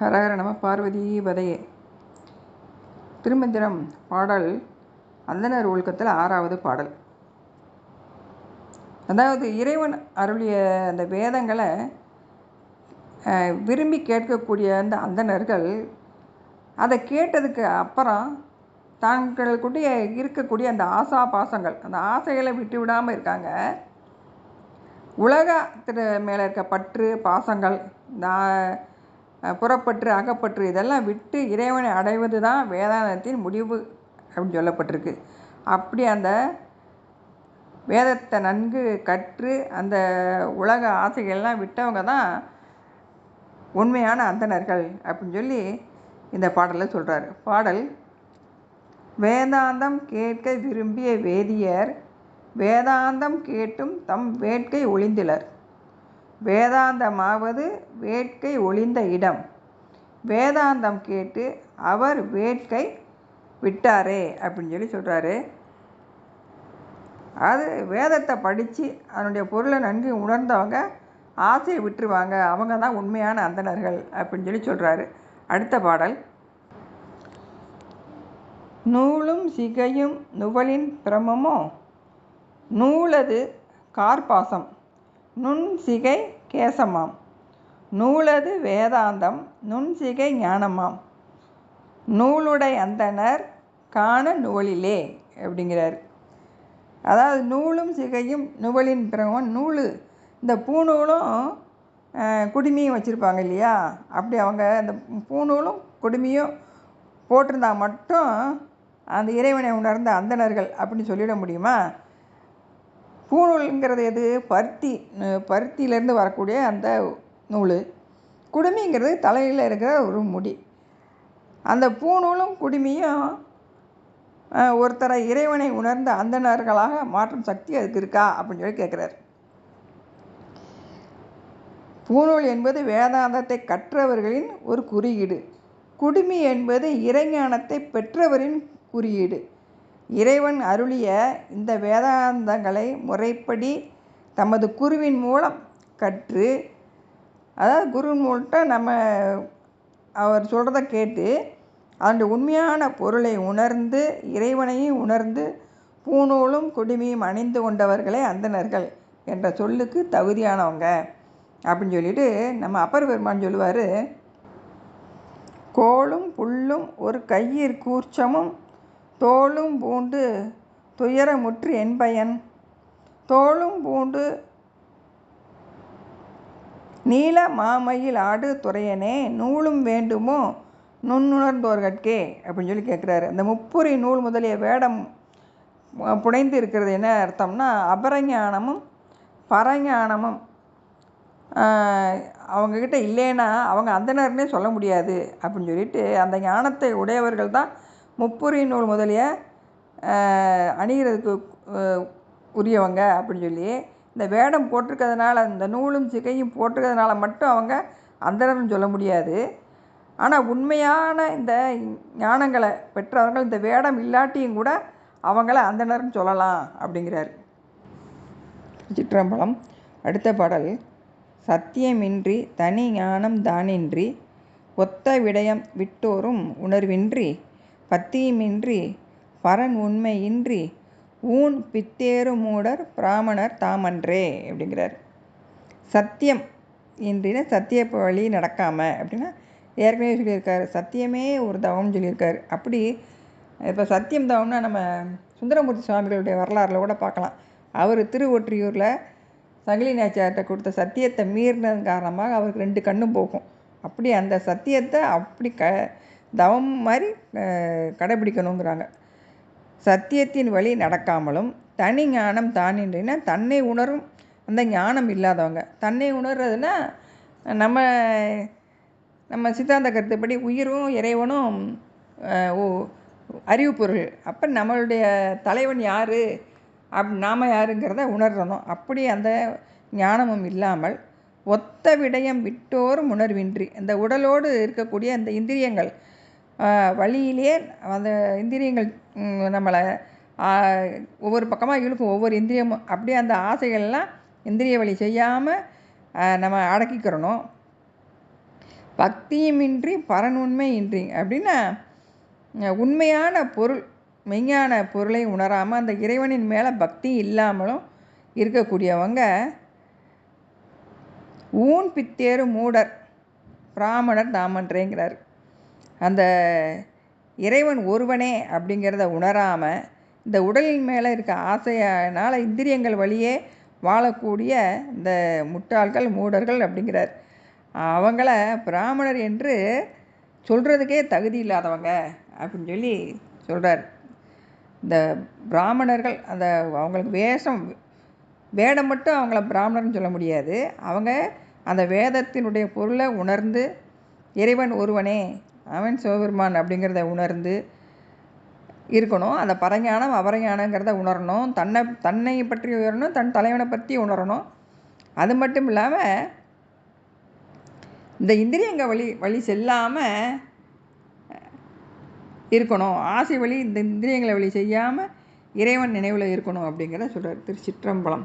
ஹரஹர நம பார்வதீபதையே திருமந்திரம் பாடல் அந்தனர் ஒழுக்கத்தில் ஆறாவது பாடல். அதாவது இறைவன் அருளிய அந்த வேதங்களை விரும்பி கேட்கக்கூடிய அந்த அந்தனர்கள் அதை கேட்டதுக்கு அப்புறம் தாங்களுக்குடைய இருக்கக்கூடிய அந்த ஆசா பாசங்கள் அந்த ஆசைகளை விட்டு விடாமல் இருக்காங்க. உலகத்தின் மேலே இருக்க பற்று பாசங்கள் இந்த புறப்பற்று அகப்பற்று இதெல்லாம் விட்டு இறைவனை அடைவது தான் வேதாந்தத்தின் முடிவு அப்படின்னு சொல்லப்பட்டிருக்கு. அப்படி அந்த வேதத்தை நன்கு கற்று அந்த உலக ஆசைகள்லாம் விட்டவங்க தான் உண்மையான அந்தணர்கள் அப்படின்னு சொல்லி இந்த பாடலில் சொல்கிறார் பாடல் வேதாந்தம் கேட்க விரும்பிய வேதியர் வேதாந்தம் கேட்டும் தம் வேட்கை ஒளிந்திலர் வேதாந்தமாவது வேட்கை ஒளிந்த இடம். வேதாந்தம் கேட்டு அவர் வேட்கை விட்டாரே அப்படின்னு சொல்லி சொல்கிறாரு அது வேதத்தை படித்து அதனுடைய பொருளை நன்கு உணர்ந்தவங்க ஆசையை விட்டுருவாங்க. அவங்க தான் உண்மையான அந்தணர்கள் அப்படின்னு சொல்லி சொல்கிறாரு அடுத்த பாடல். நூலும் சிகையும் நுவலின் பிரமமோ? நூலது கார்பாசம் நுண்சிகை கேசமாம். நூலது வேதாந்தம் நுண்சிகை ஞானமாம். நூலுடை அந்தணர் காண நுவலிலே அப்படிங்கிறார். அதாவது நூலும் சிகையும் நுவலின் பிறகும் நூல் இந்த பூநூலும் குடுமியும் வச்சுருப்பாங்க இல்லையா? அப்படி அவங்க அந்த பூநூலும் குடுமியும் போட்டிருந்தா மட்டும் அந்த இறைவனை உணர்ந்த அந்தணர்கள் அப்படின்னு சொல்லிட முடியுமா? பூநூலுங்கிறது எது? பருத்தி பருத்தியிலேருந்து வரக்கூடிய அந்த நூல். குடுமிங்கிறது தலையில் இருக்கிற ஒரு முடி. அந்த பூநூலும் குடுமியும் ஒருத்தரை இறைவனை உணர்ந்த அந்தணர்களாக மாற்றும் சக்தி அதுக்கு இருக்கா? அப்படின்னு சொல்லி கேட்குறாரு பூநூல் என்பது வேதாந்தத்தை கற்றவர்களின் ஒரு குறியீடு. குடுமி என்பது இறைஞானத்தை பெற்றவரின் குறியீடு. இறைவன் அருளிய இந்த வேதாந்தங்களை முறைப்படி தமது குருவின் மூலம் கற்று அதாவது குருவின் மூலத்தை நம்ம அவர் சொல்கிறத கேட்டு அதனுடைய உண்மையான பொருளை உணர்ந்து இறைவனையும் உணர்ந்து பூநூலும் குடுமியும் அணிந்து கொண்டவர்களே அந்தணர்கள் என்ற சொல்லுக்கு தகுதியானவங்க. அப்படின்னு சொல்லிட்டு நம்ம அப்பர் பெருமான் சொல்லுவார் கோலும் புல்லும் ஒரு கையிற் கூர்ச்சமும் தோளும் பூண்டு துயரமுற்று என் பயன். தோளும் பூண்டு நீல மாமையில் ஆடு துறையனே நூலும் வேண்டுமோ நுண்ணுணர்ந்தோர்கட்கே அப்படின்னு சொல்லி கேட்குறாரு அந்த முப்புரி நூல் முதலிய வேடம் புனைந்து இருக்கிறது என்ன அர்த்தம்னா அபரஞானமும் பரஞானமும் அவங்கக்கிட்ட இல்லைன்னா அவங்க அந்தனர்னே சொல்ல முடியாது அப்படின்னு சொல்லிட்டு அந்த ஞானத்தை உடையவர்கள் தான் முப்புரி நூல் முதலிய அணிகிறதுக்கு உரியவங்க அப்படின்னு சொல்லி இந்த வேடம் போட்டிருக்கிறதுனால இந்த நூலும் சிகையும் போட்டிருக்கிறதுனால மட்டும் அவங்க அந்தணர்னு சொல்ல முடியாது. ஆனால் உண்மையான இந்த ஞானங்களை பெற்றவர்கள் இந்த வேடம் இல்லாட்டியும் கூட அவங்கள அந்தணர்னு சொல்லலாம் அப்படிங்கிறாரு. சிற்றம்பலம் அடுத்த பாடல். சத்தியமின்றி தனி ஞானம் தானின்றி ஒத்த விடயம் விட்டோரும் உணர்வின்றி பத்தியமின்றி பரன் உண்மையின்றி ஊன் பித்தேறு மூடர் பிராமணர் தாமன்றே அப்படிங்கிறார். சத்தியம் இன்றின சத்திய வழி நடக்காமல் அப்படின்னா ஏற்கனவே சொல்லியிருக்காரு சத்தியமே ஒரு தவம்னு சொல்லியிருக்காரு. அப்படி இப்போ சத்தியம் தவம்னா நம்ம சுந்தரமூர்த்தி சுவாமிகளுடைய வரலாறுல கூட பார்க்கலாம். அவர் திருவொற்றியூரில் சங்கிலி நாச்சியார்கிட்ட கொடுத்த சத்தியத்தை மீறினது காரணமாக அவருக்கு ரெண்டு கண்ணும் போகும். அப்படி அந்த சத்தியத்தை அப்படி க தவம் மாதிரி கடைபிடிக்கணுங்கிறாங்க. சத்தியத்தின் வழி நடக்காமலும் தனி ஞானம் தானின்றினா தன்னை உணரும் அந்த ஞானம் இல்லாதவங்க. தன்னை உணர்றதுன்னா நம்ம நம்ம சித்தாந்த கருத்துப்படி உயிரும் இறைவனும் ஓ- அறிவு பொருள் அப்போ நம்மளுடைய தலைவன் யார்? அப் நாம் யாருங்கிறத உணர்றணும். அப்படி அந்த ஞானமும் இல்லாமல் ஒத்த விடயம் விட்டோரும் உணர்வின்றி அந்த உடலோடு இருக்கக்கூடிய அந்த இந்திரியங்கள் வழியிலே அந்த இந்திரியங்கள் நம்மளை ஒவ்வொரு பக்கமாக இழுக்கும் ஒவ்வொரு இந்திரியமும். அப்படியே அந்த ஆசைகள்லாம் இந்திரிய வழி செய்யாமல் நம்ம அடக்கிக்கிறணும். பக்தியுமின்றி பரனுண்மை இன்றி அப்படின்னா உண்மையான பொருள் மெய்ஞான பொருளை உணராமல் அந்த இறைவனின் மேலே பக்தி இல்லாமலும் இருக்கக்கூடியவங்க ஊன் பித்தேறு மூடர் பிராமணர் தாமன்றேங்கிறார். அந்த இறைவன் ஒருவனே அப்படிங்கிறத உணராமல் இந்த உடலின் மேலே இருக்க ஆசையினால் இந்திரியங்கள் வழியே வாழக்கூடிய இந்த முட்டாள்கள் மூடர்கள் அப்படிங்கிறார். அவங்கள பிராமணர் என்று சொல்கிறதுக்கே தகுதி இல்லாதவங்க அப்படின்னு சொல்லி சொல்கிறார் இந்த பிராமணர்கள் அந்த அவங்களுக்கு வேஷம் வேடம் மட்டும் அவங்கள பிராமணர்னு சொல்ல முடியாது. அவங்க அந்த வேதத்தினுடைய பொருளை உணர்ந்து இறைவன் ஒருவனே அவன் சிவபெருமான் அப்படிங்கிறத உணர்ந்து இருக்கணும். அந்த பரஞானம் அபரஞானங்கிறத உணரணும். தன்னை தன்னை பற்றி உணரணும் தன் தலைவனை பற்றி உணரணும். அது மட்டும் இல்லாமல் இந்த இந்திரியங்க வழி வழி செல்லாமல் இருக்கணும். ஆசை வழி இந்த இந்திரியங்களை வழி செய்யாமல் இறைவன் நினைவில் இருக்கணும் அப்படிங்கிறத சொல்கிறார் திருச்சிற்றம்பலம்.